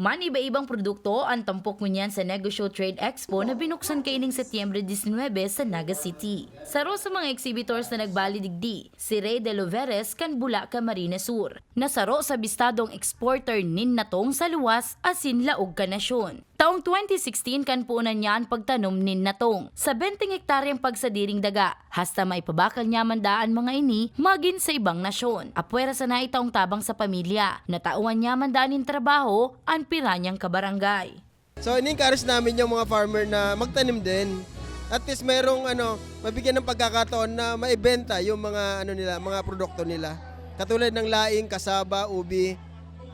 Man iba-ibang produkto ang tampok ngunyan sa Negosyo Trade Expo na binuksan kaining Setyembre 19 sa Naga City. Saro sa mga exhibitors na nagbalidigdi, si Ray de Loveres kan Bula Camarines Sur. Nasaro sa bistadong exporter nin natong sa luwas asin laog ka nasyon. Taong 2016 kan puunan niya ang pagtanom nin natong. Sa 20 hektaryang pagsadiring daga, hasta may pabakal niya mandaan mga ini magin sa ibang nasyon. Apwera sa naitaong tabang sa pamilya. Natauan niya mandaan in trabaho ang piranyang kabarangay. So in-encourage namin yung mga farmer na magtanim din. At least merong ano, mabigyan ng pagkakataon na maibenta yung mga ano nila, mga produkto nila. Katulad ng laing, kasaba, ubi,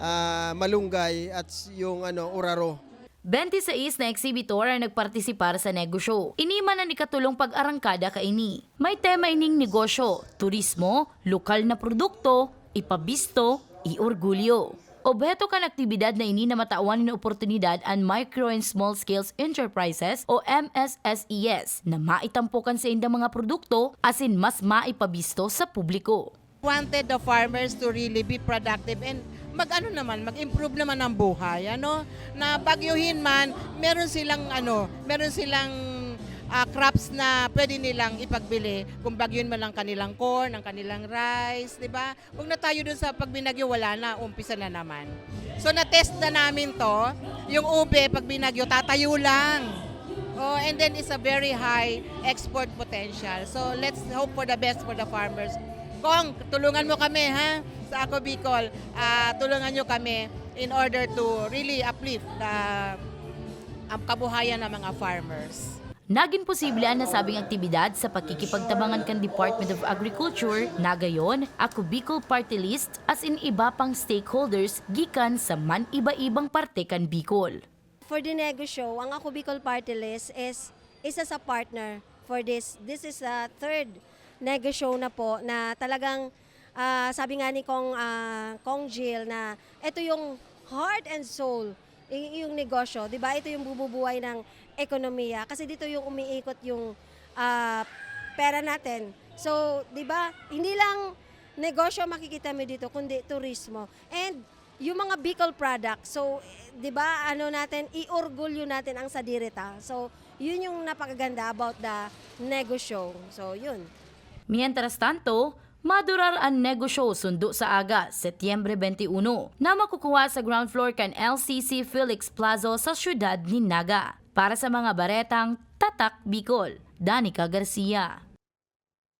ah, malunggay at yung ano, uraro. 26 na exhibitor ang nagpartisipar sa negosyo. Inima na ni katulong pag-arangkada kaini. May tema ining negosyo, turismo, lokal na produkto, ipabisto, iorgulyo. Objeto kan aktibidad na ini na matawan ng oportunidad ang Micro and Small Scales Enterprises o MSSES na maitampukan sa indang mga produkto asin mas maipabisto sa publiko. wanted the farmers to really be productive and mag-ano naman, mag-improve naman ang buhay, ano? Na bagyuhin man, meron silang ano, meron silang ah, crops na pwede nilang ipagbili. Kung bagyuhin man lang kanilang corn, ang kanilang rice, 'di ba? Huwag na tayo dun sa pag binagyo wala na, umpisa na naman. So na-test na namin 'to, yung ube pag binagyo tatayo lang. Oh, and then it's a very high export potential. So let's hope for the best for the farmers. Kong, tulungan mo kami ha sa Ako Bicol. Ah, tulungan nyo kami in order to really uplift the ang kabuhayan ng mga farmers. Naging posible ang nasabing aktibidad sa pagkikipagtabangan kan Department of Agriculture na gayon, ako Bicol Party List as in iba pang stakeholders gikan sa man iba-ibang parte kan Bicol. For the negosyo, ang Ako Bicol Party List is isa sa partner for this. This is the third negosyo na po na talagang ah, sabi nga ni Kong, ah, Kong Jill na ito yung heart and soul yung negosyo, 'di ba? Ito yung bububuhay ng ekonomiya kasi dito yung umiikot yung ah, pera natin. So, 'di ba? Hindi lang negosyo makikita mo dito kundi turismo. And yung mga Bicol products, so, 'di ba, ano natin, iorgulyo natin ang sadirita. So, yun yung napakaganda about the negosyo. So, yun. Mientras tanto, madurar ang negosyo sundo sa aga, Setyembre 21, na makukuha sa ground floor kan LCC Felix Plaza sa syudad ni Naga. Para sa mga baretang Tatak Bicol, Danica Garcia.